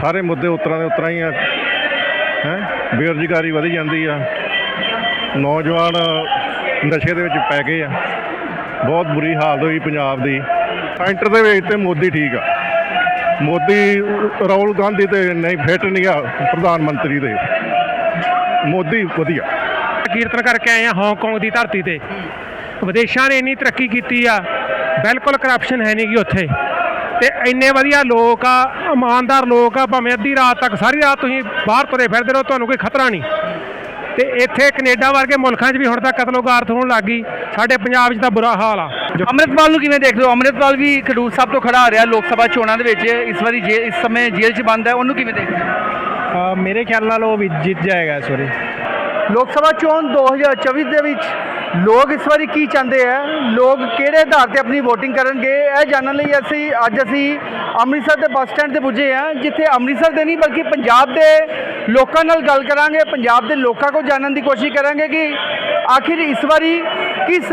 ਸਾਰੇ ਮੁੱਦੇ ਉਤਰਾਂ ਦੇ ਉਤਰਾਂ ਹੀ ਆ। ਹੈ? ਬੇਰੁਜ਼ਗਾਰੀ ਵਧੀ ਜਾਂਦੀ ਆ। ਨੌਜਵਾਨ ਨਸ਼ੇ ਦੇ ਵਿੱਚ ਪੈ ਗਏ ਆ। ਬਹੁਤ ਬੁਰੀ ਹਾਲਤ ਹੋਈ ਪੰਜਾਬ ਦੀ। ਸੈਂਟਰ ਦੇ ਵਿੱਚ ਤੇ ਮੋਦੀ ਠੀਕ ਆ। ਮੋਦੀ, ਰਾਹੁਲ ਗਾਂਧੀ ਤੇ ਨਹੀਂ, ਫਿੱਟ ਨਹੀਂ ਆ ਪ੍ਰਧਾਨ ਮੰਤਰੀ ਦੇ। ਮੋਦੀ ਵਧੀਆ। ਕੀਰਤਨ ਕਰਕੇ ਆਏ ਆ ਹਾਂਗਕਾਂਗ ਦੀ ਧਰਤੀ ਤੇ। ਵਿਦੇਸ਼ਾਂ ਨੇ ਇੰਨੀ ਤਰੱਕੀ ਕੀਤੀ ਆ। ਬਿਲਕੁਲ ਕਰਪਸ਼ਨ ਹੈ ਨਹੀਂ ਗੀ ਉੱਥੇ। ਤੇ ਇੰਨੇ ਵਧੀਆ ਲੋਕ ਆ ਇਮਾਨਦਾਰ ਲੋਕ ਆ ਭਾਵੇਂ ਅੱਧੀ ਰਾਤ ਤੱਕ ਸਾਰੀ ਰਾਤ ਤੁਸੀਂ ਬਾਹਰ ਤੁਰੇ ਫਿਰਦੇ ਰਹੋ ਤੁਹਾਨੂੰ ਕੋਈ ਖਤਰਾ ਨਹੀਂ। ਤੇ ਇੱਥੇ ਕੈਨੇਡਾ ਵਰਗੇ ਮੁਲਕਾਂ 'ਚ ਵੀ ਹੁਣ ਤਾਂ ਕਤਲੋਗਾਰਤ ਹੋਣ ਲੱਗ ਗਈ ਸਾਡੇ ਪੰਜਾਬ 'ਚ ਤਾਂ ਬੁਰਾ ਹਾਲ ਆ। ਅੰਮ੍ਰਿਤਪਾਲ ਨੂੰ ਕਿਵੇਂ ਦੇਖਦੇ ਹੋ? ਅੰਮ੍ਰਿਤਪਾਲ ਵੀ ਖਡੂਰ ਸਾਹਿਬ ਤੋਂ ਖੜਾ ਆ ਰਿਹਾ ਲੋਕ ਸਭਾ ਚੋਣਾਂ ਦੇ ਵਿੱਚ ਇਸ ਵਾਰੀ ਜੇ ਇਸ ਸਮੇਂ ਜੇਲ੍ਹ 'ਚ ਬੰਦ ਹੈ ਉਹਨੂੰ ਕਿਵੇਂ ਦੇਖਦੇ ਹੋ? ਮੇਰੇ ਖਿਆਲ ਨਾਲ ਉਹ ਵੀ ਜਿੱਤ ਜਾਏਗਾ ਇਸ ਵਾਰੀ। ਲੋਕ ਸਭਾ ਚੋਣ 2024 ਦੇ ਵਿੱਚ ਲੋਕ ਇਸ ਵਾਰੀ ਕੀ ਚਾਹੁੰਦੇ ਆ? ਲੋਕ ਕਿਹੜੇ ਆਧਾਰ ਤੇ ਆਪਣੀ VOTING ਕਰਨਗੇ? ਇਹ ਜਾਣਨ ਲਈ ਅਸੀਂ, ਅੱਜ ਅਸੀਂ ਅੰਮ੍ਰਿਤਸਰ ਦੇ ਬੱਸ ਸਟੈਂਡ ਤੇ ਪੁੱਜੇ ਆ, ਜਿੱਥੇ ਅੰਮ੍ਰਿਤਸਰ ਦੇ ਨਹੀਂ ਬਲਕਿ ਪੰਜਾਬ ਦੇ ਲੋਕਾਂ ਨਾਲ ਗੱਲ ਕਰਾਂਗੇ, ਪੰਜਾਬ ਦੇ ਲੋਕਾਂ ਕੋਲ ਜਾਣਨ ਦੀ ਕੋਸ਼ਿਸ਼ ਕਰਾਂਗੇ ਕਿ ਆਖਿਰ ਇਸ ਵਾਰੀ ਕਿਸ,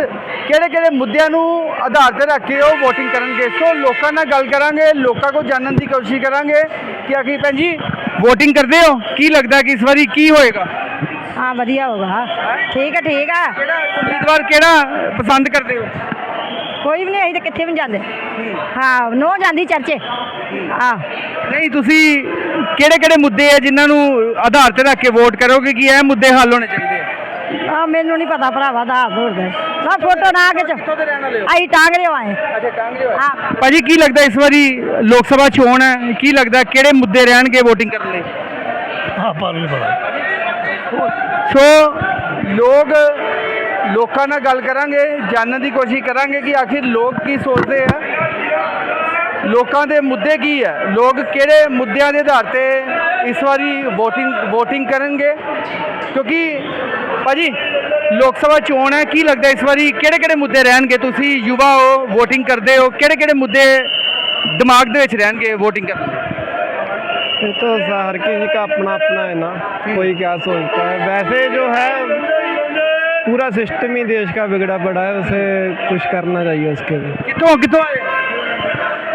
ਕਿਹੜੇ ਕਿਹੜੇ ਮੁੱਦਿਆਂ ਨੂੰ ਆਧਾਰ ਤੇ ਰੱਖ ਕੇ ਉਹ VOTING ਕਰਨਗੇ? ਸੋ ਲੋਕਾਂ ਨਾਲ ਗੱਲ ਕਰਾਂਗੇ, ਲੋਕਾਂ ਕੋਲ ਜਾਣਨ ਦੀ ਕੋਸ਼ਿਸ਼ ਕਰਾਂਗੇ ਕਿ ਆਖਿਰ ਭੈਣ ਜੀ, VOTING ਕਰਦੇ ਹੋ? ਕੀ ਲੱਗਦਾ ਕਿ ਇਸ ਵਾਰੀ ਕੀ ਹੋਏਗਾ? ਹਾਂ ਵਧੀਆ ਹੋਗਾ ਠੀਕ ਹੈ ਠੀਕ ਹੈ ਕਿਹੜਾ ਉਮੀਦਵਾਰ ਕਿਹੜਾ ਪਸੰਦ ਕਰਦੇ ਹੋ? ਕੋਈ ਵੀ ਨਹੀਂ ਅਸੀਂ ਤਾਂ ਕਿੱਥੇ ਵੀ ਨੀ ਜਾਂਦੇ। ਹਾਂ ਨੋ ਜਾਂਦੀ ਚਰਚੇ। ਆ। ਨਹੀਂ ਤੁਸੀਂ ਕਿਹੜੇ ਕਿਹੜੇ ਮੁੱਦੇ ਆ ਜਿਨ੍ਹਾਂ ਨੂੰ ਆਧਾਰ ਤੇ ਰੱਖ ਕੇ ਵੋਟ ਕਰੋਗੇ ਕਿ ਇਹ ਮੁੱਦੇ ਹੱਲ ਹੋਣੇ ਚਾਹੀਦੇ ਆ? ਆ ਮੈਨੂੰ ਨਹੀਂ ਪਤਾ ਭਰਾਵਾ ਦਾ ਦੂਰ ਦੇ। ਨਾ ਫੋਟੋ ਨਾ ਖਿੱਚ। ਦੇ ਰਹਿਣ ਵਾਲੇ ਅਸੀਂ ਟਾਂਗਰੇ ਆਏ। ਅੱਛਾ ਟਾਂਗੇ ਹਾਂ। ਭਾਜੀ ਕੀ ਲੱਗਦਾ ਇਸ ਵਾਰੀ ਲੋਕ ਸਭਾ ਚੋਣ ਹੈ ਕੀ ਲੱਗਦਾ ਕਿਹੜੇ ਮੁੱਦੇ ਰਹਿਣਗੇ VOTING ਕਰਨ ਲਈ? ਆਪਾਂ ਨੂੰ ਪਤਾ। ਸੋ ਲੋਕ, ਲੋਕਾਂ ਨਾਲ ਗੱਲ ਕਰਾਂਗੇ, ਜਾਣਨ ਦੀ ਕੋਸ਼ਿਸ਼ ਕਰਾਂਗੇ ਕਿ ਆਖਿਰ ਲੋਕ ਕੀ ਸੋਚਦੇ ਆ। ਲੋਕਾਂ ਦੇ ਮੁੱਦੇ ਕੀ ਹੈ ਲੋਕ ਕਿਹੜੇ ਮੁੱਦਿਆਂ ਦੇ ਆਧਾਰ ਤੇ ਇਸ ਵਾਰੀ VOTING VOTING ਕਰਨਗੇ? ਕਿਉਂਕਿ ਭਾਜੀ, ਲੋਕ ਸਭਾ ਚੋਣ ਹੈ, ਕੀ ਲੱਗਦਾ ਇਸ ਵਾਰੀ ਕਿਹੜੇ ਕਿਹੜੇ ਮੁੱਦੇ ਰਹਿਣਗੇ ਤੁਸੀਂ? ਯੁਵਾ ਹੋ, VOTING ਕਰਦੇ ਹੋ, ਕਿਹੜੇ ਕਿਹੜੇ ਮੁੱਦੇ ਦਿਮਾਗ ਦੇ ਵਿੱਚ ਰਹਿਣਗੇ VOTING ਕਰਨ तो हर किसी का अपना अपना है ना कोई क्या सोचता है वैसे जो है पूरा सिस्टम ही देश का बिगड़ा पड़ा है उसे कुछ करना चाहिए उसके लिए ਕਿੱਥੋਂ ਕਿੱਥੋਂ ਆਏ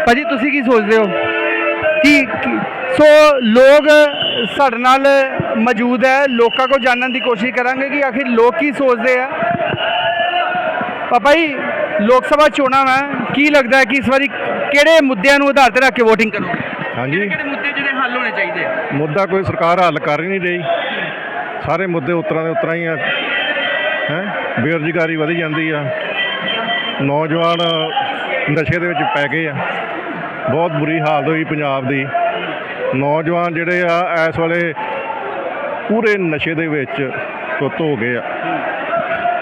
ਭਾਜੀ ਤੁਸੀਂ ਕੀ ਸੋਚਦੇ ਹੋ ਕਿ ਕਿ- ਸੋ ਲੋਕ ਸਾਡੇ ਨਾਲ ਮੌਜੂਦ ਹੈ ਲੋਕਾਂ ਕੋਲ ਜਾਣਨ ਦੀ ਕੋਸ਼ਿਸ਼ ਕਰਾਂਗੇ ਕਿ ਆਖਿਰ ਲੋਕ ਕੀ ਸੋਚਦੇ ਆ ਪਾਪਾ ਜੀ ਲੋਕ ਸਭਾ ਚੋਣਾਂ ਹੈ ਕੀ ਲੱਗਦਾ ਹੈ ਕਿ ਇਸ ਵਾਰੀ ਕਿਹੜੇ ਮੁੱਦਿਆਂ ਨੂੰ ਆਧਾਰ ਤੇ ਰੱਖ ਕੇ VOTING ਕਰੋਗੇ ਹਾਂਜੀ। ਕਿਹੜੇ ਮੁੱਦੇ ਜਿਹੜੇ ਹੱਲ ਹੋਣੇ ਚਾਹੀਦੇ ਆ? ਮੁੱਦਾ ਕੋਈ ਸਰਕਾਰ ਹੱਲ ਕਰ ਹੀ ਨਹੀਂ ਰਹੀ। ਸਾਰੇ ਮੁੱਦੇ ਉਤਰਾਂ ਦੇ ਉਤਰਾਂ ਹੀ ਆ। ਹੈ? ਬੇਰੁਜ਼ਗਾਰੀ ਵਧੀ ਜਾਂਦੀ ਆ। ਨੌਜਵਾਨ ਨਸ਼ੇ ਦੇ ਵਿੱਚ ਪੈ ਗਏ ਆ। ਬਹੁਤ ਬੁਰੀ ਹਾਲਤ ਹੋਈ ਪੰਜਾਬ ਦੀ। ਨੌਜਵਾਨ ਜਿਹੜੇ ਆ ਇਸ ਵੇਲੇ ਪੂਰੇ ਨਸ਼ੇ ਦੇ ਵਿੱਚ ਧੁੱਤ ਹੋ ਗਏ ਆ।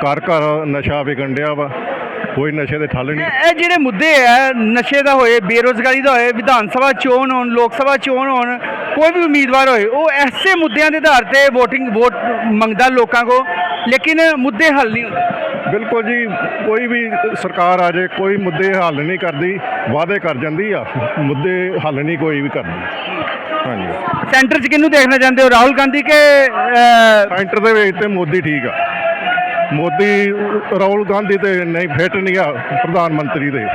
ਘਰ ਘਰ ਨਸ਼ਾ ਵਿਕਣ ਡਿਆ ਵਾ। ਕੋਈ ਨਸ਼ੇ ਦੇ ਠੱਲ ਨਹੀਂ। ਇਹ ਜਿਹੜੇ ਮੁੱਦੇ ਆ ਨਸ਼ੇ ਦਾ ਹੋਏ ਬੇਰੋਜ਼ਗਾਰੀ ਦਾ ਹੋਏ ਵਿਧਾਨ ਸਭਾ ਚੋਣ ਹੋਣ ਲੋਕ ਸਭਾ ਚੋਣ ਹੋਣ ਕੋਈ ਵੀ ਉਮੀਦਵਾਰ ਹੋਏ ਉਹ ਐਸੇ ਮੁੱਦਿਆਂ ਦੇ ਆਧਾਰ ਤੇ VOTING ਵੋਟ ਮੰਗਦਾ ਲੋਕਾਂ ਕੋ ਲੇਕਿਨ ਮੁੱਦੇ ਹੱਲ ਨਹੀਂ ਹੁੰਦੇ। ਬਿਲਕੁਲ ਜੀ ਕੋਈ ਵੀ ਸਰਕਾਰ ਆ ਜਾਏ ਕੋਈ ਮੁੱਦੇ ਹੱਲ ਨਹੀਂ ਕਰਦੀ ਵਾਅਦੇ ਕਰ ਜਾਂਦੀ ਆ ਮੁੱਦੇ ਹੱਲ ਨਹੀਂ ਕੋਈ ਵੀ ਕਰਦੀ। ਹਾਂਜੀ। ਸੈਂਟਰ 'ਚ ਕਿਹਨੂੰ ਦੇਖਣਾ ਚਾਹੁੰਦੇ ਹੋ ਰਾਹੁਲ ਗਾਂਧੀ ਕੇ ਸੈਂਟਰ ਦੇ ਵਿੱਚ ਤੇ ਮੋਦੀ ਠੀਕ ਆ। ਮੋਦੀ ਰਾਹੁਲ ਗਾਂਧੀ ਤੇ ਨਹੀਂ ਫਿੱਟ ਨਹੀਂ ਆ ਪ੍ਰਧਾਨ ਮੰਤਰੀ ਦੇ।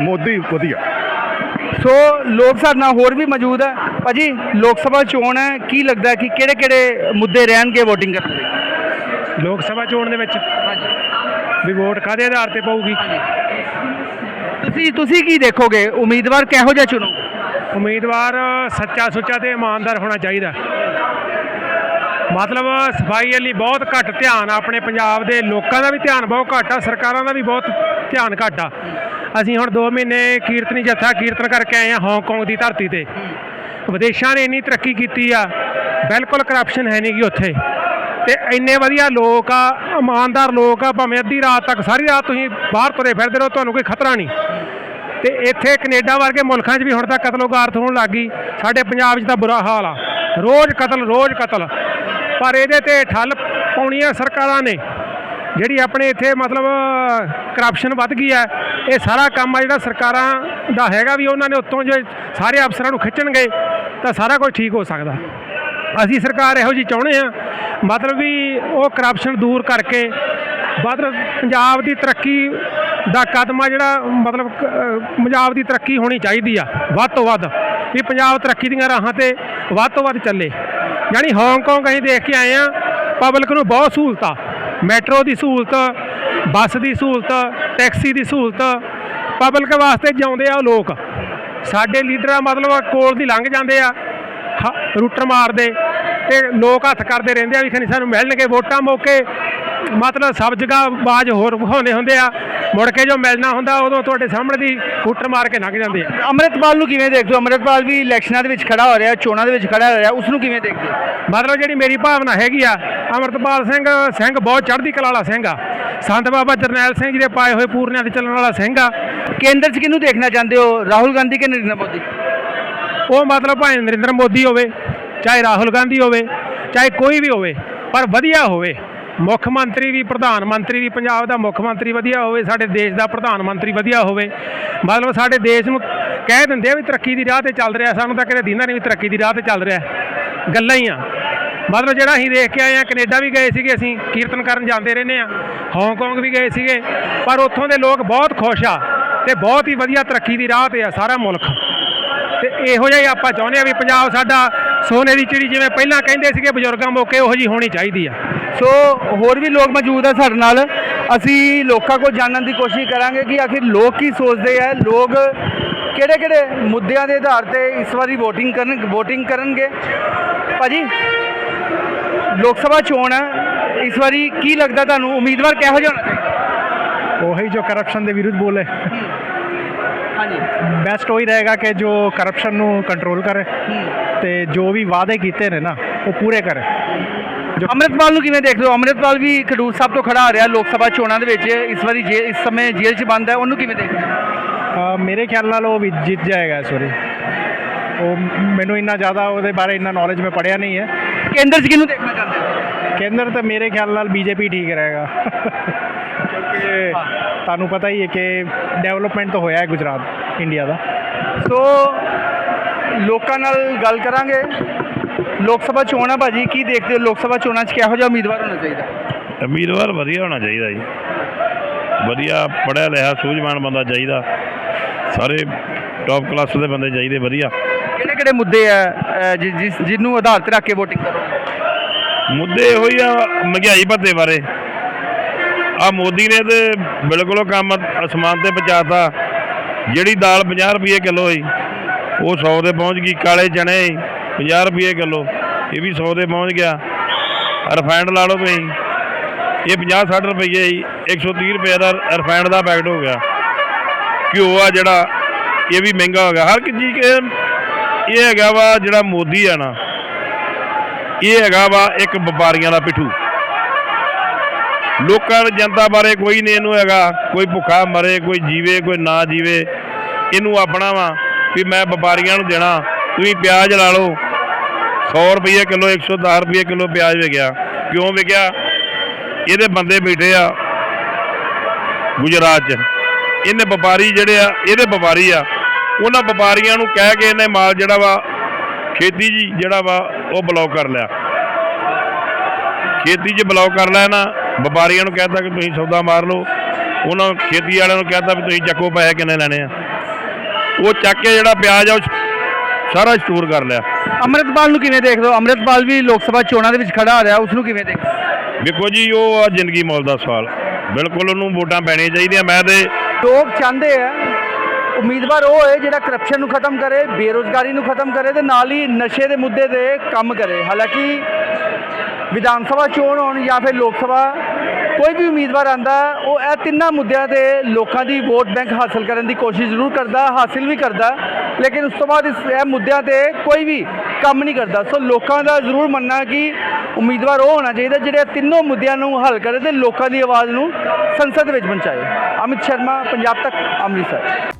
ਮੋਦੀ ਵਧੀਆ। ਸੋ ਲੋਕ ਸਾਡੇ ਨਾਲ ਹੋਰ ਵੀ ਮੌਜੂਦ ਹੈ। ਭਾਜੀ ਲੋਕ ਸਭਾ ਚੋਣ ਹੈ ਕੀ ਲੱਗਦਾ ਕਿ ਕਿਹੜੇ ਕਿਹੜੇ ਮੁੱਦੇ ਰਹਿਣਗੇ VOTING ਕਰਨ ਲਈ? ਲੋਕ ਸਭਾ ਚੋਣ ਦੇ ਵਿੱਚ ਵੀ ਵੋਟ ਕਾਦੇ ਆਧਾਰ ਤੇ ਪਊਗੀ? ਤੁਸੀਂ ਤੁਸੀਂ ਕੀ ਦੇਖੋਗੇ? ਉਮੀਦਵਾਰ ਕਿਹੋ ਜਿਹਾ ਚੁਣੋ ਉਮੀਦਵਾਰ ਸੱਚਾ ਸੁੱਚਾ ਤੇ ਇਮਾਨਦਾਰ ਹੋਣਾ ਚਾਹੀਦਾ। ਮਤਲਬ ਸਫ਼ਾਈ ਵਾਲੀ ਬਹੁਤ ਘੱਟ ਧਿਆਨ ਆ ਆਪਣੇ ਪੰਜਾਬ ਦੇ ਲੋਕਾਂ ਦਾ ਵੀ ਧਿਆਨ ਬਹੁਤ ਘੱਟ ਆ, ਸਰਕਾਰਾਂ ਦਾ ਵੀ ਬਹੁਤ ਧਿਆਨ ਘੱਟ ਆ। ਅਸੀਂ ਹੁਣ 2 ਮਹੀਨੇ ਕੀਰਤਨੀ ਜੱਥਾ ਕੀਰਤਨ ਕਰਕੇ ਆਏ ਆ ਹਾਂਗਕਾਂਗ ਦੀ ਧਰਤੀ ਤੇ। ਵਿਦੇਸ਼ਾਂ ਨੇ ਇੰਨੀ ਤਰੱਕੀ ਕੀਤੀ ਆ, ਬਿਲਕੁਲ ਕਰਪਸ਼ਨ ਹੈ ਨਹੀਂ ਗੀ ਉੱਥੇ। ਤੇ ਇੰਨੇ ਵਧੀਆ ਲੋਕ ਆ, ਇਮਾਨਦਾਰ ਲੋਕ ਆ, ਭਾਵੇਂ ਅੱਧੀ ਰਾਤ ਤੱਕ, ਸਾਰੀ ਰਾਤ ਤੁਸੀਂ ਬਾਹਰ ਤੁਰੇ ਫਿਰਦੇ ਰਹੋ, ਤੁਹਾਨੂੰ ਕੋਈ ਖਤਰਾ ਨਹੀਂ ਤੇ ਇੱਥੇ ਕੈਨੇਡਾ ਵਰਗੇ ਮੁਲਕਾਂ 'ਚ ਵੀ ਹੁਣ ਤਾਂ ਕਤਲੋਗਾਰਤ ਹੋਣ ਲੱਗ ਗਈ। ਸਾਡੇ ਪੰਜਾਬ 'ਚ ਤਾਂ ਬੁਰਾ ਹਾਲ ਆ। ਰੋਜ਼ ਕਤਲ ਰੋਜ਼ ਕਤਲ। ਪਰ ਇਹਦੇ ਤੇ ਠੱਲ ਪਾਉਣੀ ਆ ਸਰਕਾਰਾਂ ਨੇ। ਜਿਹੜੀ ਆਪਣੇ ਇੱਥੇ ਮਤਲਬ ਕਰਪਸ਼ਨ ਵੱਧ ਗਈ ਹੈ, ਇਹ ਸਾਰਾ ਕੰਮ ਆ ਜਿਹੜਾ ਸਰਕਾਰਾਂ ਦਾ ਹੈਗਾ ਵੀ ਉਹਨਾਂ ਨੇ ਉੱਤੋਂ ਜੇ ਸਾਰੇ ਅਫਸਰਾਂ ਨੂੰ ਖਿੱਚਣਗੇ, ਤਾਂ ਸਾਰਾ ਕੁਝ ਠੀਕ ਹੋ ਸਕਦਾ। ਅਸੀਂ ਸਰਕਾਰ ਇਹੋ ਜੀ ਚਾਹੁੰਦੇ ਆ ਮਤਲਬ ਵੀ ਉਹ ਕਰਪਸ਼ਨ ਦੂਰ ਕਰਕੇ, ਮਤਲਬ ਪੰਜਾਬ ਦੀ ਤਰੱਕੀ ਦਾ ਕਦਮ ਆ ਜਿਹੜਾ ਮਤਲਬ ਪੰਜਾਬ ਦੀ ਤਰੱਕੀ ਹੋਣੀ ਚਾਹੀਦੀ ਆ, ਵੱਧ ਤੋਂ ਵੱਧ। ਵੀ ਪੰਜਾਬ ਤਰੱਕੀ ਦੀਆਂ ਰਾਹਾਂ ਤੇ ਵੱਧ ਤੋਂ ਵੱਧ ਚੱਲੇ। ਯਾਨੀ ਹਾਂਗਕਾਂਗ ਅਸੀਂ ਦੇਖ ਕੇ ਆਏ ਆ ਪਬਲਿਕ ਨੂੰ ਬਹੁਤ ਸਹੂਲਤਾਂ। ਮੈਟਰੋ ਦੀ ਸਹੂਲਤ, ਬੱਸ ਦੀ ਸਹੂਲਤ ਟੈਕਸੀ ਦੀ ਸਹੂਲਤ ਪਬਲਿਕ ਵਾਸਤੇ ਜਿਉਂਦੇ ਆ ਉਹ ਲੋਕ। ਸਾਡੇ ਲੀਡਰਾਂ ਮਤਲਬ ਕੋਲ ਦੀ ਲੰਘ ਜਾਂਦੇ ਆ, ਹ- ਰੂਟਰ ਮਾਰਦੇ ਤੇ ਲੋਕ ਹੱਥ ਕਰਦੇ ਰਹਿੰਦੇ ਆ ਵੀ ਖਨੀ ਸਾਨੂੰ ਮਿਲਣਗੇ ਵੋਟਾਂ ਮੌਕੇ। ਮਤਲਬ ਸਭ ਜਗ੍ਹਾ ਬਾਜ ਹੋਰ ਵਿਖਾਉਂਦੇ ਹੁੰਦੇ ਆ। ਮੁੜ ਕੇ ਜੋ ਮਿਲਣਾ ਹੁੰਦਾ ਉਦੋਂ ਤੁਹਾਡੇ ਸਾਹਮਣੇ ਦੀ ਰੂਟਰ ਮਾਰ ਕੇ ਲੰਘ ਜਾਂਦੇ ਆ। ਅੰਮ੍ਰਿਤਪਾਲ ਨੂੰ ਕਿਵੇਂ ਦੇਖਦੇ ਹੋ? ਅੰਮ੍ਰਿਤਪਾਲ ਵੀ ਇਲੈਕਸ਼ਨਾਂ ਦੇ ਵਿੱਚ ਖੜਾ ਹੋ ਰਿਹਾ ਚੋਣਾਂ ਦੇ ਵਿੱਚ ਖੜਾ ਹੋ ਰਿਹਾ ਉਸ ਨੂੰ ਕਿਵੇਂ ਦੇਖਦੇ ਹੋ? ਮਤਲਬ ਜਿਹੜੀ ਮੇਰੀ ਭਾਵਨਾ ਹੈਗੀ ਆ ਅਮਰਤਪਾਲ ਸਿੰਘ ਸਿੰਘ ਬਹੁਤ ਚੜ੍ਹਦੀ ਕਲਾ ਵਾਲਾ ਸਿੰਘ ਆ। ਸੰਤ ਬਾਬਾ ਜਰਨੈਲ ਸਿੰਘ ਜੀ ਦੇ ਪਾਏ ਹੋਏ ਪੂਰਨਿਆਂ ਤੇ ਚੱਲਣ ਵਾਲਾ ਸਿੰਘ ਆ। ਕੇਂਦਰ 'ਚ ਕਿਹਨੂੰ ਦੇਖਣਾ ਚਾਹੁੰਦੇ ਹੋ? ਰਾਹੁਲ ਗਾਂਧੀ ਕਿ ਨਰਿੰਦਰ ਮੋਦੀ? ਉਹ ਮਤਲਬ ਭਾਵੇਂ ਨਰਿੰਦਰ ਮੋਦੀ ਹੋਵੇ ਚਾਹੇ ਰਾਹੁਲ ਗਾਂਧੀ ਹੋਵੇ ਚਾਹੇ ਕੋਈ ਵੀ ਹੋਵੇ ਪਰ ਵਧੀਆ ਹੋਵੇ। ਮੁੱਖ ਮੰਤਰੀ ਵੀ, ਪ੍ਰਧਾਨ ਮੰਤਰੀ ਵੀ, ਪੰਜਾਬ ਦਾ ਮੁੱਖ ਮੰਤਰੀ ਵਧੀਆ ਹੋਵੇ, ਸਾਡੇ ਦੇਸ਼ ਦਾ ਪ੍ਰਧਾਨ ਮੰਤਰੀ ਵਧੀਆ ਹੋਵੇ। ਮਤਲਬ ਸਾਡੇ ਦੇਸ਼ ਨੂੰ ਕਹਿ ਦਿੰਦੇ ਆ ਵੀ ਤਰੱਕੀ ਦੀ ਰਾਹ ਤੇ ਚੱਲ ਰਿਹਾ, ਸਾਨੂੰ ਤਾਂ ਕਿਤੇ ਦਿੰਦਾ ਨਹੀਂ ਵੀ ਤਰੱਕੀ ਦੀ ਰਾਹ ਤੇ ਚੱਲ ਰਿਹਾ। ਗੱਲਾਂ ਹੀ ਆ। ਮਤਲਬ ਜਿਹੜਾ ਅਸੀਂ ਦੇਖ ਕੇ ਆਏ ਆ, ਕੈਨੇਡਾ ਵੀ ਗਏ ਸੀਗੇ ਅਸੀਂ, ਕੀਰਤਨ ਕਰਨ ਜਾਂਦੇ ਰਹਿੰਦੇ ਆ। ਹਾਂਗਕਾਂਗ ਵੀ ਗਏ ਸੀਗੇ, ਪਰ ਉੱਥੋਂ ਦੇ ਲੋਕ ਬਹੁਤ ਖੁਸ਼ ਆ ਤੇ ਬਹੁਤ ਹੀ ਵਧੀਆ ਤਰੱਕੀ ਦੀ ਰਾਹ ਤੇ ਆ ਸਾਰਾ ਮੁਲਕ। ਤੇ ਇਹੋ ਜਿਹਾ ਹੀ ਆਪਾਂ ਚਾਹੁੰਦੇ ਆ ਵੀ ਪੰਜਾਬ ਸਾਡਾ ਸੋਨੇ ਦੀ ਚਿੜੀ ਜਿਵੇਂ ਪਹਿਲਾਂ ਕਹਿੰਦੇ ਸੀਗੇ ਬਜ਼ੁਰਗਾਂ ਮੌਕੇ ਉਹੋ ਜੀ ਹੋਣੀ ਚਾਹੀਦੀ ਆ। ਸੋ ਹੋਰ ਵੀ ਲੋਕ ਮੌਜੂਦ ਆ ਸਾਡੇ ਨਾਲ। ਅਸੀਂ ਲੋਕਾਂ ਕੋਲ ਜਾਣਨ ਦੀ ਕੋਸ਼ਿਸ਼ ਕਰਾਂਗੇ ਕਿ ਆਖਿਰ ਲੋਕ ਕੀ ਸੋਚਦੇ ਆ ਲੋਕ ਕਿਹੜੇ ਕਿਹੜੇ ਮੁੱਦਿਆਂ ਦੇ ਆਧਾਰ ਤੇ ਇਸ ਵਾਰੀ VOTING ਕਰਨ VOTING ਕਰਨਗੇ? ਭਾਜੀ ਲੋਕ ਸਭਾ ਚੋਣ ਹੈ ਇਸ ਵਾਰੀ ਕੀ ਲੱਗਦਾ ਤੁਹਾਨੂੰ? ਉਮੀਦਵਾਰ ਕਿਹੋ ਜਿਹਾ ਹੋਣਾ ਚਾਹੀਦਾ? ਉਹੀ ਜੋ ਕਰਪਸ਼ਨ ਦੇ ਵਿਰੁੱਧ ਬੋਲੇ ਹਾਂਜੀ। ਬੈਸਟ ਉਹੀ ਰਹੇਗਾ ਕਿ ਜੋ ਕਰਪਸ਼ਨ ਨੂੰ ਕੰਟਰੋਲ ਕਰੇ। ਤੇ ਜੋ ਵੀ ਵਾਅਦੇ ਕੀਤੇ ਨੇ ਨਾ ਉਹ ਪੂਰੇ ਕਰੇ। ਅੰਮ੍ਰਿਤਪਾਲ ਨੂੰ ਕਿਵੇਂ ਦੇਖਦੇ ਹੋ? ਅੰਮ੍ਰਿਤਪਾਲ ਵੀ ਖਡੂਰ ਸਾਹਿਬ ਤੋਂ ਖੜਾ ਹੋ ਰਿਹਾ ਲੋਕ ਸਭਾ ਚੋਣਾਂ ਦੇ ਵਿੱਚ। ਇਸ ਵਾਰੀ ਜੇ ਇਸ ਸਮੇਂ ਜੇਲ੍ਹ 'ਚ ਬੰਦ ਹੈ ਉਹਨੂੰ ਕਿਵੇਂ ਦੇਖਦੇ ਹੋ? ਮੇਰੇ ਖਿਆਲ ਨਾਲ ਉਹ ਵੀ ਜਿੱਤ ਜਾਏਗਾ ਇਸ ਵਾਰੀ। ਉਹ ਮੈਨੂੰ ਇੰਨਾ ਜ਼ਿਆਦਾ ਉਹਦੇ ਬਾਰੇ ਇੰਨਾ ਨੌਲੇਜ ਮੈਂ ਪੜਿਆ ਨਹੀਂ ਹੈ। ਕੇਂਦਰ 'ਚ ਕਿਹਨੂੰ ਦੇਖਣਾ ਚਾਹੁੰਦੇ ਹੋ? ਕੇਂਦਰ ਤਾਂ ਮੇਰੇ ਖਿਆਲ ਨਾਲ ਬੀਜੇਪੀ ਠੀਕ ਰਹੇਗਾ। ਕਿਉਂਕਿ ਤੁਹਾਨੂੰ ਪਤਾ ਹੀ ਹੈ ਕਿ ਡਿਵੈਲਪਮੈਂਟ ਤਾਂ ਹੋਇਆ ਹੈ ਗੁਜਰਾਤ ਇੰਡੀਆ ਦਾ। ਸੋ ਲੋਕਾਂ ਨਾਲ ਗੱਲ ਕਰਾਂਗੇ। ਲੋਕ ਸਭਾ ਚੋਣਾਂ ਭਾਜੀ ਕੀ ਦੇਖਦੇ ਹੋ? ਲੋਕ ਸਭਾ ਚੋਣਾਂ 'ਚ ਕਿਹੋ ਜਿਹਾ ਉਮੀਦਵਾਰ ਹੋਣਾ ਚਾਹੀਦਾ? ਉਮੀਦਵਾਰ ਵਧੀਆ ਹੋਣਾ ਚਾਹੀਦਾ ਜੀ। ਵਧੀਆ ਪੜ੍ਹਿਆ ਲਿਖਿਆ ਸੂਝਵਾਨ ਬੰਦਾ ਚਾਹੀਦਾ। ਸਾਰੇ ਟੌਪ ਕਲਾਸ ਦੇ ਬੰਦੇ ਚਾਹੀਦੇ ਵਧੀਆ। ਕਿਹੜੇ ਕਿਹੜੇ ਮੁੱਦੇ ਆ ਜਿਸ ਜਿਹਨੂੰ ਆਧਾਰ ਤੇ ਰੱਖ ਕੇ VOTING ਕਰੋ ਮੁੱਦੇ ਇਹੋ ਹੀ ਆ ਮਹਿੰਗਾਈ ਭੱਤੇ ਬਾਰੇ। ਆ ਮੋਦੀ ਨੇ ਤੇ ਬਿਲਕੁਲ ਕੰਮ ਅਸਮਾਨ ਤੇ ਪਹੁੰਚਾਤਾ। ਜਿਹੜੀ ਦਾਲ 50 ਰੁਪਏ ਕਿਲੋ ਸੀ ਉਹ 100 ਦੇ ਪਹੁੰਚ ਗਈ, ਕਾਲੇ ਚਣੇ 50 ਰੁਪਏ ਕਿਲੋ, ਇਹ ਵੀ 100 ਦੇ ਪਹੁੰਚ ਗਿਆ। ਰਿਫਾਈਂਡ ਲਾ ਲਓ ਤੁਸੀਂ। ਇਹ 50 60 ਰੁਪਏ ਹੀ 130 ਰੁਪਏ ਦਾ ਰਿਫਾਈਂਡ ਦਾ ਪੈਕਟ ਹੋ ਗਿਆ। ਘਿਓ ਆ ਜਿਹੜਾ, ਇਹ ਵੀ ਮਹਿੰਗਾ ਹੋ ਗਿਆ। ਹਰ ਇੱਕ ਚੀਜ਼ ਇਹ ਹੈਗਾ ਵਾ ਜਿਹੜਾ ਮੋਦੀ ਆ ਨਾ, ਇਹ ਹੈਗਾ ਵਾ ਇੱਕ ਵਪਾਰੀਆਂ ਦਾ ਪਿੱਠੂ। ਲੋਕਾਂ ਦੀ ਜਨਤਾ ਬਾਰੇ ਕੋਈ ਨਹੀਂ ਇਹਨੂੰ ਹੈਗਾ, ਕੋਈ ਭੁੱਖਾ ਮਰੇ, ਕੋਈ ਜੀਵੇ, ਕੋਈ ਨਾ ਜੀਵੇ, ਇਹਨੂੰ ਆਪਣਾ ਵਾ ਵੀ ਮੈਂ ਵਪਾਰੀਆਂ ਨੂੰ ਦੇਣਾ, ਤੁਸੀਂ ਪਿਆਜ਼ ਲਾ ਲਓ। 100 ਰੁਪਏ ਕਿਲੋ 110 ਰੁਪਏ ਕਿਲੋ ਪਿਆਜ਼ ਵਿਕਿਆ। ਕਿਉਂ ਵਿਕਿਆ? ਇਹਦੇ ਬੰਦੇ ਬੈਠੇ ਆ ਗੁਜਰਾਤ 'ਚ। ਇਹਨੇ ਵਪਾਰੀ ਜਿਹੜੇ ਆ, ਇਹਦੇ ਵਪਾਰੀ ਆ। ਉਹਨਾਂ ਵਪਾਰੀਆਂ ਨੂੰ ਕਹਿ ਕੇ ਇਹਨੇ ਮਾਲ ਜਿਹੜਾ ਵਾ, ਖੇਤੀ ਜੀ ਜਿਹੜਾ ਵਾ, ਉਹ ਬਲੌਕ ਕਰ ਲਿਆ। ਖੇਤੀ 'ਚ ਬਲੌਕ ਕਰ ਲਿਆ ਨਾ, ਵਪਾਰੀਆਂ ਨੂੰ ਕਹਿਤਾ ਕਿ ਤੁਸੀਂ ਸੌਦਾ ਮਾਰ ਲਓ। ਉਹਨਾਂ ਖੇਤੀ ਵਾਲਿਆਂ ਨੂੰ ਕਹਿਤਾ ਵੀ ਤੁਸੀਂ ਚੱਕੋ ਪੈਸੇ ਕਿੰਨੇ ਲੈਣੇ ਆ। ਉਹ ਚੱਕ ਕੇ ਜਿਹੜਾ ਪਿਆਜ਼ ਆ ਉਹ ਸਾਰਾ ਸਟੋਰ ਕਰ ਲਿਆ। ਅੰਮ੍ਰਿਤਪਾਲ ਨੂੰ ਕਿਵੇਂ ਦੇਖਦੇ ਹੋ? ਅੰਮ੍ਰਿਤਪਾਲ ਵੀ ਲੋਕ ਸਭਾ ਚੋਣਾਂ ਦੇ ਵਿੱਚ ਖੜਾ ਹੋ ਰਿਹਾ ਉਸ ਨੂੰ ਕਿਵੇਂ ਦੇਖਦੇ ਹੋ? ਵੇਖੋ ਜੀ ਉਹ ਆ ਜ਼ਿੰਦਗੀ ਮੌਲ ਦਾ ਸਵਾਲ। ਬਿਲਕੁਲ ਉਹਨੂੰ ਵੋਟਾਂ ਪੈਣੀਆਂ ਚਾਹੀਦੀਆਂ ਮੈਂ ਤੇ ਲੋਕ ਚਾਹੁੰਦੇ ਆ ਉਮੀਦਵਾਰ ਉਹ ਹੈ ਜਿਹੜਾ ਕਰਪਸ਼ਨ ਨੂੰ ਖਤਮ ਕਰੇ ਬੇਰੋਜ਼ਗਾਰੀ ਨੂੰ ਖਤਮ ਕਰੇ ਤੇ ਨਾਲ ਹੀ ਨਸ਼ੇ ਦੇ ਮੁੱਦੇ ਤੇ ਕੰਮ ਕਰੇ। ਹਾਲਾਂਕਿ ਵਿਧਾਨ ਸਭਾ ਚੋਣ ਹੋਣ ਜਾਂ ਫਿਰ ਲੋਕ ਸਭਾ ਕੋਈ ਵੀ ਉਮੀਦਵਾਰ ਆਂਦਾ, ਉਹ ਇਹ ਤਿੰਨਾਂ ਮੁੱਦਿਆਂ ਤੇ ਲੋਕਾਂ ਦੀ ਵੋਟ ਬੈਂਕ ਹਾਸਲ ਕਰਨ ਦੀ ਕੋਸ਼ਿਸ਼ ਜ਼ਰੂਰ ਕਰਦਾ, ਹਾਸਿਲ ਵੀ ਕਰਦਾ, ਲੇਕਿਨ ਉਸ ਤੋਂ ਬਾਅਦ ਇਸ ਇਹ ਮੁੱਦਿਆਂ ਤੇ ਕੋਈ ਵੀ ਕੰਮ ਨਹੀਂ ਕਰਦਾ। ਸੋ ਲੋਕਾਂ ਦਾ ਜ਼ਰੂਰ ਮੰਨਣਾ ਕਿ ਉਮੀਦਵਾਰ ਉਹ ਹੋਣਾ ਚਾਹੀਦਾ ਜਿਹੜੇ ਇਹ ਤਿੰਨੋਂ ਮੁੱਦਿਆਂ ਨੂੰ ਹੱਲ ਕਰੇ ਤੇ ਲੋਕਾਂ ਦੀ ਆਵਾਜ਼ ਨੂੰ ਸੰਸਦ ਵਿੱਚ ਪਹੁੰਚਾਏ। ਅਮਿਤ ਸ਼ਰਮਾ, ਪੰਜਾਬ ਤੱਕ, ਅੰਮ੍ਰਿਤਸਰ।